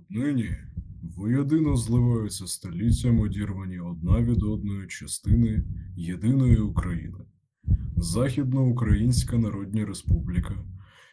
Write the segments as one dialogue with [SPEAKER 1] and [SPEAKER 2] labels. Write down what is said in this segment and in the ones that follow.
[SPEAKER 1] Отнині воєдино зливаються століттям одірвані одна від одної частини єдиної України. Західноукраїнська Народна Республіка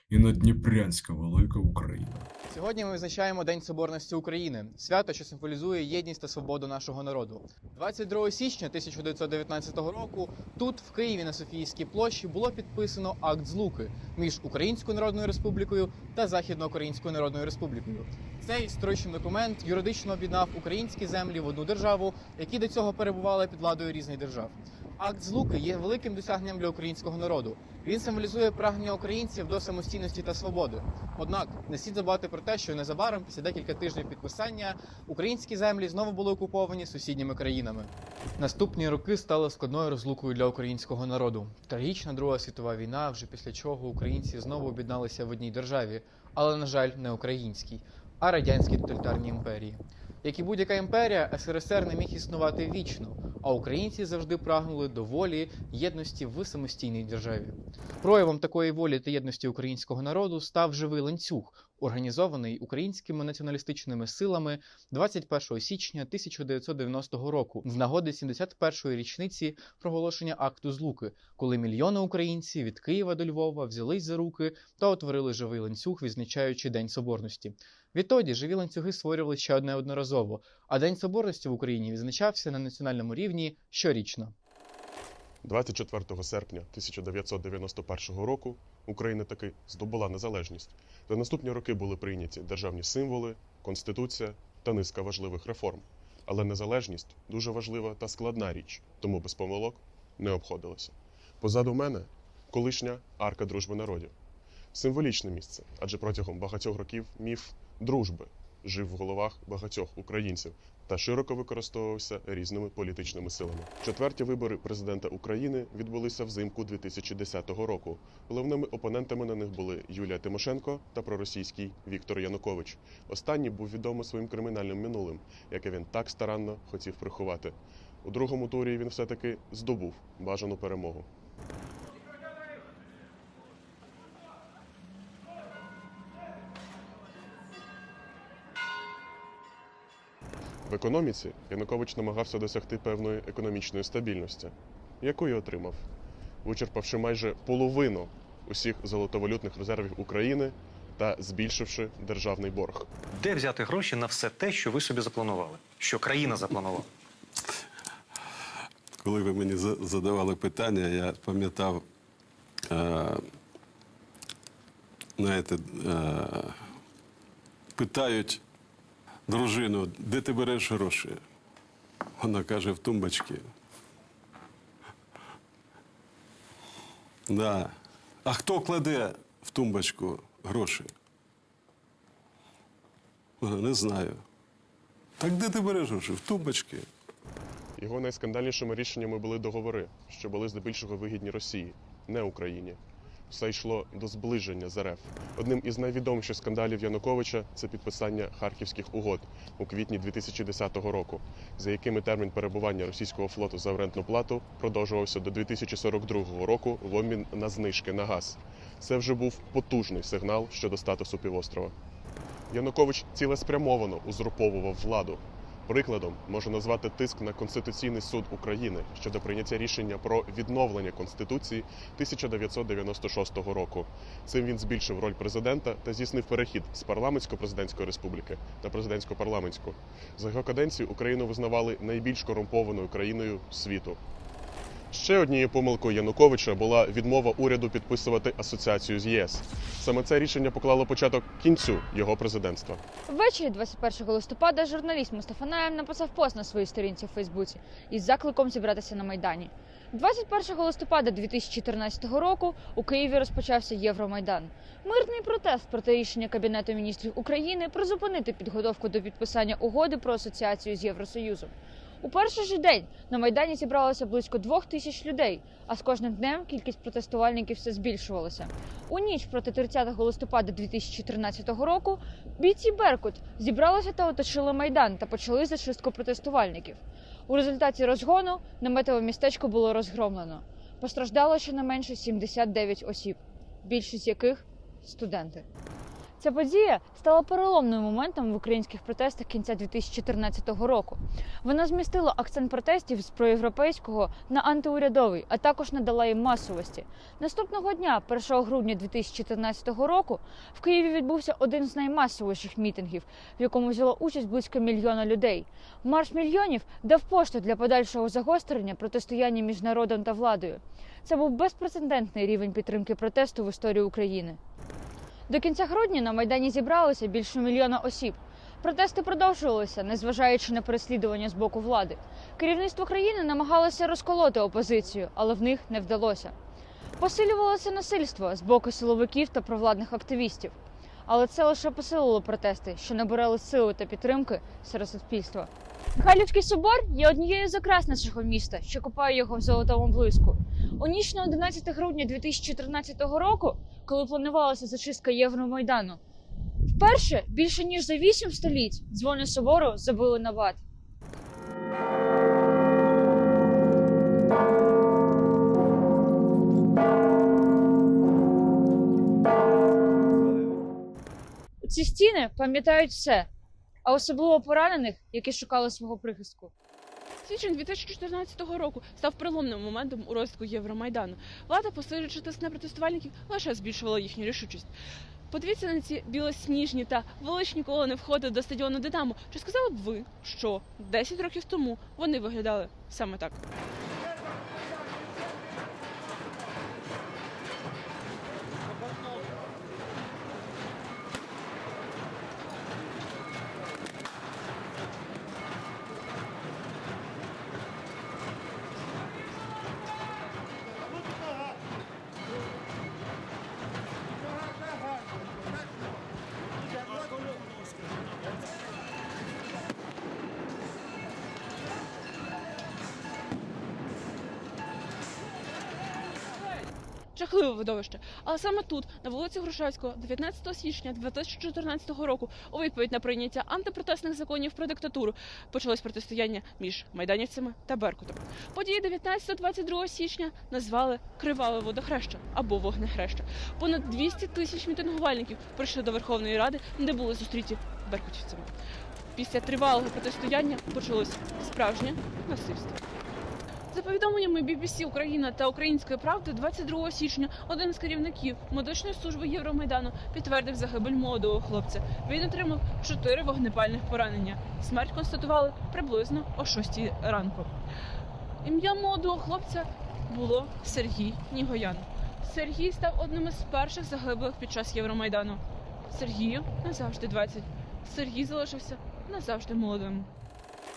[SPEAKER 1] і Надніпрянська Велика Україна.
[SPEAKER 2] Сьогодні ми визначаємо День Соборності України, свято, що символізує єдність та свободу нашого народу. 22 січня 1919 року тут, в Києві, на Софійській площі, було підписано акт злуки між Українською Народною Республікою та Західноукраїнською Народною Республікою. Цей історичний документ юридично об'єднав українські землі в одну державу, які до цього перебували під владою різних держав. Акт злуки є великим досягненням для українського народу. Він символізує прагнення українців до самостійності та свободи. Однак не слід забувати про те, що незабаром, після декілька тижнів підписання, українські землі знову були окуповані сусідніми країнами. Наступні роки стали складною розлукою для українського народу. Трагічна Друга світова війна, вже після чого українці знову об'єдналися в одній державі, але, на жаль, не українській, а радянській тоталітарній імперії. Як і будь-яка імперія, СРСР не міг існувати вічно, а українці завжди прагнули до волі, єдності в самостійній державі. Проявом такої волі та єдності українського народу став живий ланцюг, організований українськими націоналістичними силами 21 січня 1990 року з нагоди 71-ї річниці проголошення акту злуки, коли мільйони українців від Києва до Львова взялись за руки та утворили живий ланцюг, відзначаючи День Соборності. Відтоді живі ланцюги створювали ще неодноразово, а День Соборності в Україні відзначався на національному рівні щорічно.
[SPEAKER 3] 24 серпня 1991 року Україна таки здобула незалежність. За наступні роки були прийняті державні символи, конституція та низка важливих реформ. Але незалежність дуже важлива та складна річ, тому без помилок не обходилося. Позаду мене колишня арка дружби народів. Символічне місце, адже протягом багатьох років міф дружби жив в головах багатьох українців та широко використовувався різними політичними силами. Четверті вибори президента України відбулися взимку 2010 року. Головними опонентами на них були Юлія Тимошенко та проросійський Віктор Янукович. Останній був відомий своїм кримінальним минулим, яке він так старанно хотів приховати. У другому турі він все-таки здобув бажану перемогу. В економіці Янукович намагався досягти певної економічної стабільності, яку і отримав, вичерпавши майже половину усіх золотовалютних резервів України та збільшивши державний борг.
[SPEAKER 4] Де взяти гроші на все те, що ви собі запланували? Що країна запланувала?
[SPEAKER 5] Коли ви мені задавали питання, я пам'ятав, е, знаєте, е, питають дружину, де ти береш гроші? Вона каже, в тумбочці. Да. А хто кладе в тумбочку гроші? Не знаю. Так де ти береш гроші? В тумбочці.
[SPEAKER 3] Його найскандальнішими рішеннями були договори, що були здебільшого вигідні Росії, не Україні. Все йшло до зближення з РФ. Одним із найвідоміших скандалів Януковича це підписання харківських угод у квітні 2010 року, за якими термін перебування російського флоту за орендну плату продовжувався до 2042 року в обмін на знижки на газ. Це вже був потужний сигнал щодо статусу півострова. Янукович цілеспрямовано узурповував владу. Прикладом можу назвати тиск на Конституційний суд України щодо прийняття рішення про відновлення Конституції 1996 року. Цим він збільшив роль президента та здійснив перехід з парламентсько-президентської республіки на президентсько-парламентську. За його каденцію Україну визнавали найбільш корумпованою країною світу. Ще однією помилкою Януковича була відмова уряду підписувати асоціацію з ЄС. Саме це рішення поклало початок кінцю його президентства.
[SPEAKER 6] Ввечері 21 листопада журналіст Мустафа Наєм написав пост на своїй сторінці в Фейсбуці із закликом зібратися на Майдані. 21 листопада 2014 року у Києві розпочався Євромайдан. Мирний протест проти рішення Кабінету міністрів України призупинити підготовку до підписання угоди про асоціацію з Євросоюзом. У перший же день на майдані зібралося близько двох тисяч людей, а з кожним днем кількість протестувальників все збільшувалася. У ніч проти 30 листопада 2014 року бійці Беркут зібралися та оточили майдан та почали зачистку протестувальників. У результаті розгону наметове містечко було розгромлено. Постраждало щонайменше 79 осіб, більшість яких студенти. Ця подія стала переломним моментом в українських протестах кінця 2014 року. Вона змістила акцент протестів з проєвропейського на антиурядовий, а також надала їм масовості. Наступного дня, 1 грудня 2014 року, в Києві відбувся один з наймасовіших мітингів, в якому взяло участь близько мільйона людей. Марш мільйонів дав поштовх для подальшого загострення протистояння між народом та владою. Це був безпрецедентний рівень підтримки протесту в історії України. До кінця грудня на майдані зібралося більше мільйона осіб. Протести продовжувалися, незважаючи на переслідування з боку влади. Керівництво країни намагалося розколоти опозицію, але в них не вдалося. Посилювалося насильство з боку силовиків та провладних активістів. Але це лише посилило протести, що набирали сили та підтримки серед суспільства. Михайлівський собор є однією з окрас нашого міста, що купає його в золотому блиску. У ніч на 11 грудня 2014 року, коли планувалася зачистка Євромайдану, вперше більше ніж за вісім століть дзвони собору забили на ват. Ці стіни пам'ятають все, а особливо поранених, які шукали свого прихистку.
[SPEAKER 7] Січень 2014 року став переломним моментом у розвитку Євромайдану. Влада, посилюючи тиск на протестувальників, лише збільшувала їхню рішучість. Подивіться на ці білосніжні та величні колони входу до стадіону Динамо. Чи сказали б ви, що 10 років тому вони виглядали саме так? Жахливе видовище. Але саме тут, на вулиці Грушевського, 19 січня 2014 року, у відповідь на прийняття антипротестних законів про диктатуру, почалось протистояння між майданівцями та Беркутом. Події 19-22 січня назвали Криваве водохреща або вогнехреща. Понад 200 тисяч мітингувальників прийшли до Верховної Ради, де були зустріті беркутівцями. Після тривалого протистояння почалось справжнє насильство. За повідомленнями BBC Україна та Української правди, 22 січня один з керівників медичної служби Євромайдану підтвердив загибель молодого хлопця. Він отримав чотири вогнепальних поранення. Смерть констатували приблизно о 6 ранку. Ім'я молодого хлопця було Сергій Нігоян. Сергій став одним із перших загиблих під час Євромайдану. Сергію назавжди 20. Сергій залишився назавжди молодим.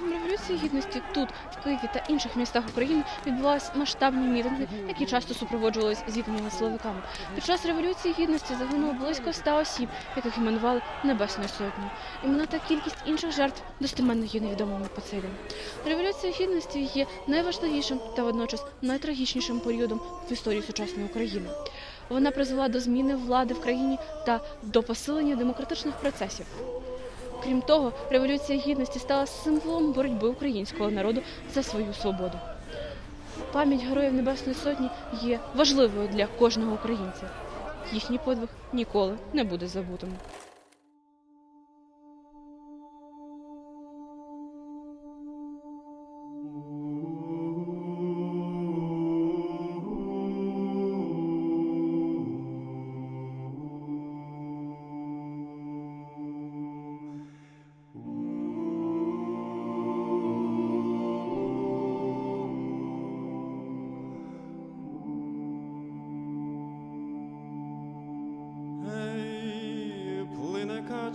[SPEAKER 7] Протягом революції гідності тут, в Києві та інших містах України відбувалися масштабні мітинги, які часто супроводжувалися зіткненнями з силовиками. Під час революції гідності загинуло близько 100 осіб, яких іменували Небесною сотнею. Імена та кількість інших жертв достеменно є невідомими по цей. Революція гідності є найважливішим та водночас найтрагічнішим періодом в історії сучасної України. Вона призвела до зміни влади в країні та до посилення демократичних процесів. Крім того, революція гідності стала символом боротьби українського народу за свою свободу. Пам'ять героїв Небесної Сотні є важливою для кожного українця. Їхній подвиг ніколи не буде забутим.